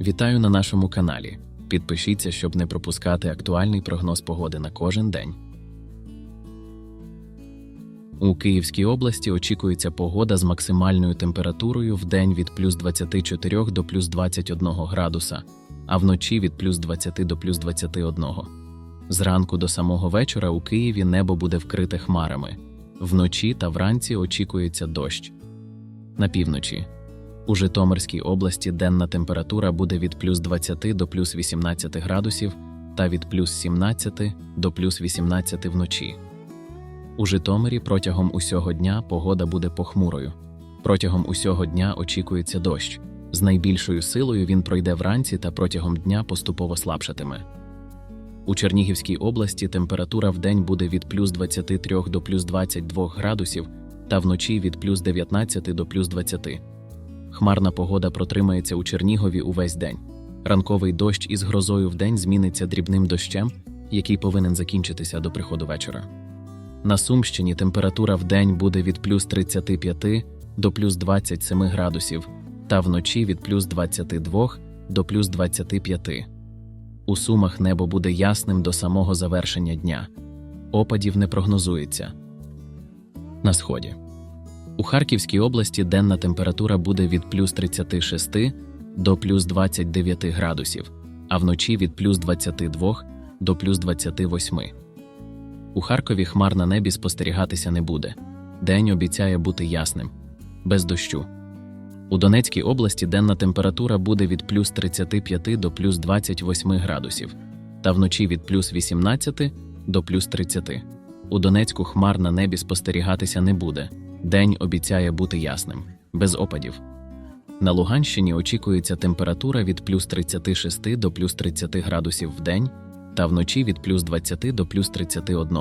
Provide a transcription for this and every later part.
Вітаю на нашому каналі. Підпишіться, щоб не пропускати актуальний прогноз погоди на кожен день. У Київській області очікується погода з максимальною температурою в день від плюс 24 до плюс 21 градуса, а вночі від плюс 20 до плюс 21. Зранку до самого вечора у Києві небо буде вкрите хмарами. Вночі та вранці очікується дощ. На півночі. У Житомирській області денна температура буде від плюс 20 до плюс 18 градусів та від плюс 17 до плюс 18 вночі. У Житомирі протягом усього дня погода буде похмурою. Протягом усього дня очікується дощ. З найбільшою силою він пройде вранці та протягом дня поступово слабшатиме. У Чернігівській області температура в день буде від плюс 23 до плюс 22 градусів та вночі від плюс 19 до плюс 20. Хмарна погода протримається у Чернігові увесь день. Ранковий дощ із грозою вдень зміниться дрібним дощем, який повинен закінчитися до приходу вечора. На Сумщині температура в день буде від плюс 35 до плюс 27 градусів, та вночі від плюс 22 до плюс 25. У Сумах небо буде ясним до самого завершення дня. Опадів не прогнозується. На сході. У Харківській області денна температура буде від плюс 36 до плюс 29 градусів, а вночі від плюс 22 до плюс 28. У Харкові хмар на небі спостерігатися не буде. День обіцяє бути ясним, без дощу. У Донецькій області денна температура буде від плюс 35 до плюс 28 градусів, та вночі від плюс 18 до плюс 30. У Донецьку хмар на небі спостерігатися не буде. День обіцяє бути ясним, без опадів. На Луганщині очікується температура від плюс 36 до плюс 30 градусів в день та вночі від плюс 20 до плюс 31.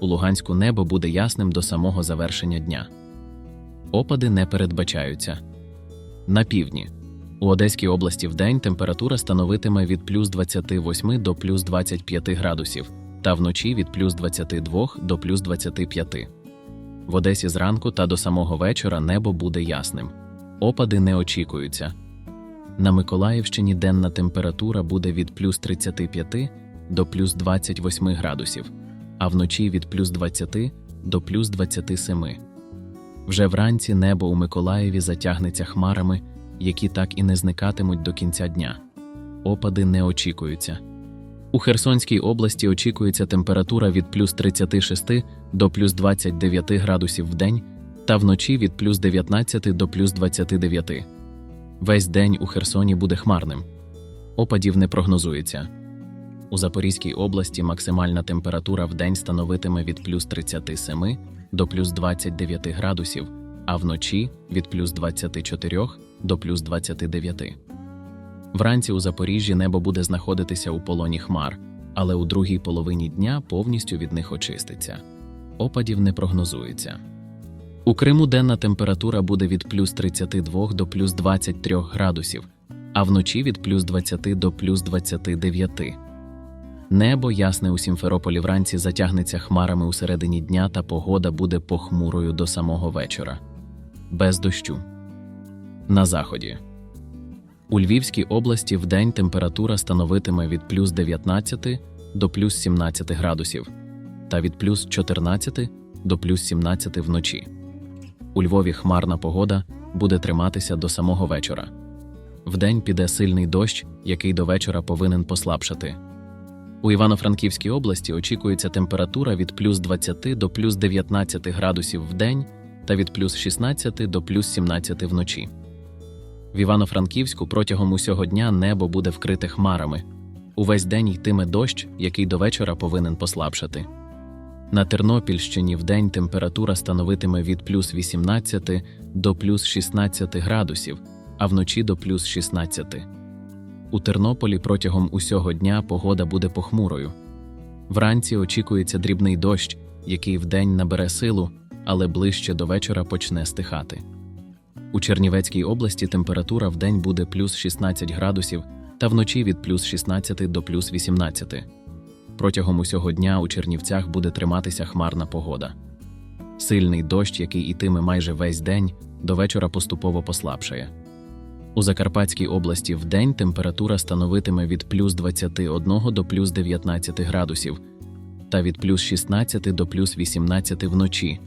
У Луганську небо буде ясним до самого завершення дня. Опади не передбачаються. На півдні. У Одеській області в день температура становитиме від плюс 28 до плюс 25 градусів, та вночі від плюс 22 до плюс 25. В Одесі зранку та до самого вечора небо буде ясним. Опади не очікуються. На Миколаївщині денна температура буде від плюс 35 до плюс 28 градусів, а вночі від плюс 20 до плюс 27. Вже вранці небо у Миколаєві затягнеться хмарами, які так і не зникатимуть до кінця дня. Опади не очікуються. У Херсонській області очікується температура від плюс 36 до плюс 29 градусів в день та вночі від плюс 19 до плюс 29. Весь день у Херсоні буде хмарним. Опадів не прогнозується. У Запорізькій області максимальна температура в день становитиме від плюс 37 до плюс 29 градусів, а вночі від плюс 24 до плюс 29. Вранці у Запоріжжі небо буде знаходитися у полоні хмар, але у другій половині дня повністю від них очиститься. Опадів не прогнозується. У Криму денна температура буде від плюс 32 до плюс 23 градусів, а вночі від плюс 20 до плюс 29. Небо ясне у Сімферополі вранці затягнеться хмарами у середині дня, та погода буде похмурою до самого вечора. Без дощу. На заході. У Львівській області вдень температура становитиме від плюс 19 до плюс 17 градусів та від плюс 14 до плюс 17 вночі. У Львові хмарна погода буде триматися до самого вечора. Вдень піде сильний дощ, який до вечора повинен послабшати. У Івано-Франківській області очікується температура від плюс 20 до плюс 19 градусів в день та від плюс 16 до плюс 17 вночі. В Івано-Франківську протягом усього дня небо буде вкрите хмарами. Увесь день йтиме дощ, який до вечора повинен послабшати. На Тернопільщині вдень температура становитиме від плюс 18 до плюс 16 градусів, а вночі до плюс 16. У Тернополі протягом усього дня погода буде похмурою. Вранці очікується дрібний дощ, який вдень набере силу, але ближче до вечора почне стихати. У Чернівецькій області температура вдень буде плюс 16 градусів та вночі від плюс 16 до плюс 18. Протягом усього дня у Чернівцях буде триматися хмарна погода. Сильний дощ, який ітиме майже весь день, до вечора поступово послабшає. У Закарпатській області вдень температура становитиме від плюс 21 до плюс 19 градусів та від плюс 16 до плюс 18 вночі.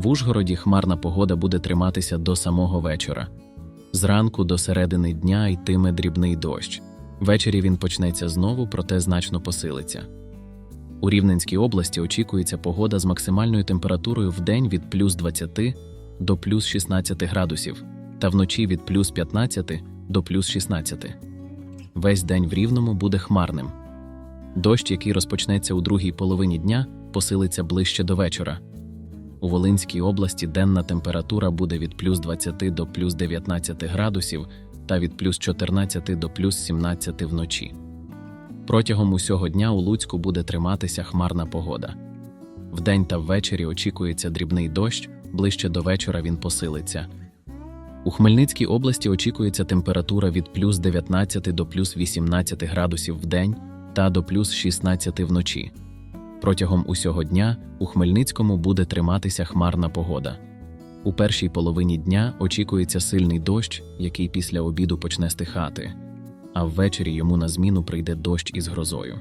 В Ужгороді хмарна погода буде триматися до самого вечора. Зранку до середини дня йтиме дрібний дощ. Ввечері він почнеться знову, проте значно посилиться. У Рівненській області очікується погода з максимальною температурою в день від плюс 20 до плюс 16 градусів та вночі від плюс 15 до плюс 16. Весь день в Рівному буде хмарним. Дощ, який розпочнеться у другій половині дня, посилиться ближче до вечора. У Волинській області денна температура буде від плюс 20 до плюс 19 градусів та від плюс 14 до плюс 17 вночі. Протягом усього дня у Луцьку буде триматися хмарна погода. Вдень та ввечері очікується дрібний дощ, ближче до вечора він посилиться. У Хмельницькій області очікується температура від плюс 19 до плюс 18 градусів в день та до плюс 16 вночі. Протягом усього дня у Хмельницькому буде триматися хмарна погода. У першій половині дня очікується сильний дощ, який після обіду почне стихати, а ввечері йому на зміну прийде дощ із грозою.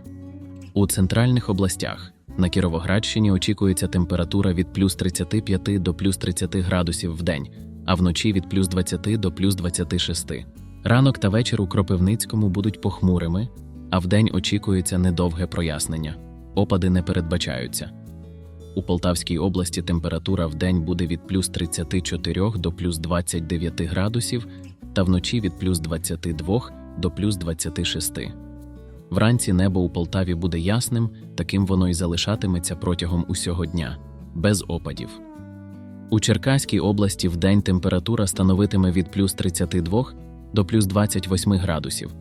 У центральних областях на Кіровоградщині очікується температура від плюс 35 до плюс 30 градусів в день, а вночі від плюс 20 до плюс 26. Ранок та вечір у Кропивницькому будуть похмурими, а вдень очікується недовге прояснення. Опади не передбачаються. У Полтавській області температура в день буде від плюс 34 до плюс 29 градусів та вночі від плюс 22 до плюс 26. Вранці небо у Полтаві буде ясним, таким воно й залишатиметься протягом усього дня, без опадів. У Черкаській області в день температура становитиме від плюс 32 до плюс 28 градусів,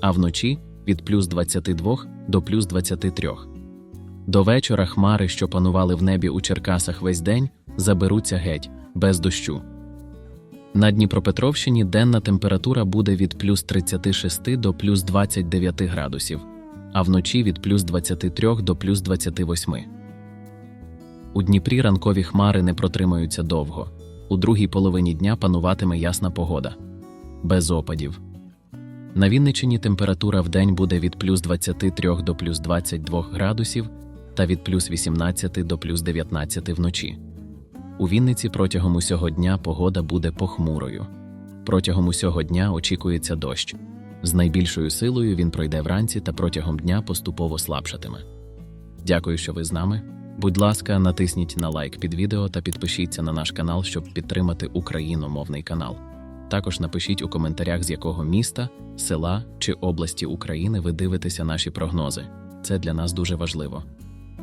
а вночі від плюс 22 до плюс 23. До вечора хмари, що панували в небі у Черкасах весь день, заберуться геть, без дощу. На Дніпропетровщині денна температура буде від плюс 36 до плюс 29 градусів, а вночі від плюс 23 до плюс 28. У Дніпрі ранкові хмари не протримаються довго. У другій половині дня пануватиме ясна погода. Без опадів. На Вінничині температура в день буде від плюс 23 до плюс 22 градусів та від плюс 18 до плюс 19 вночі. У Вінниці протягом усього дня погода буде похмурою. Протягом усього дня очікується дощ. З найбільшою силою він пройде вранці та протягом дня поступово слабшатиме. Дякую, що ви з нами. Будь ласка, натисніть на лайк під відео та підпишіться на наш канал, щоб підтримати україномовний канал. Також напишіть у коментарях, з якого міста, села чи області України ви дивитеся наші прогнози. Це для нас дуже важливо.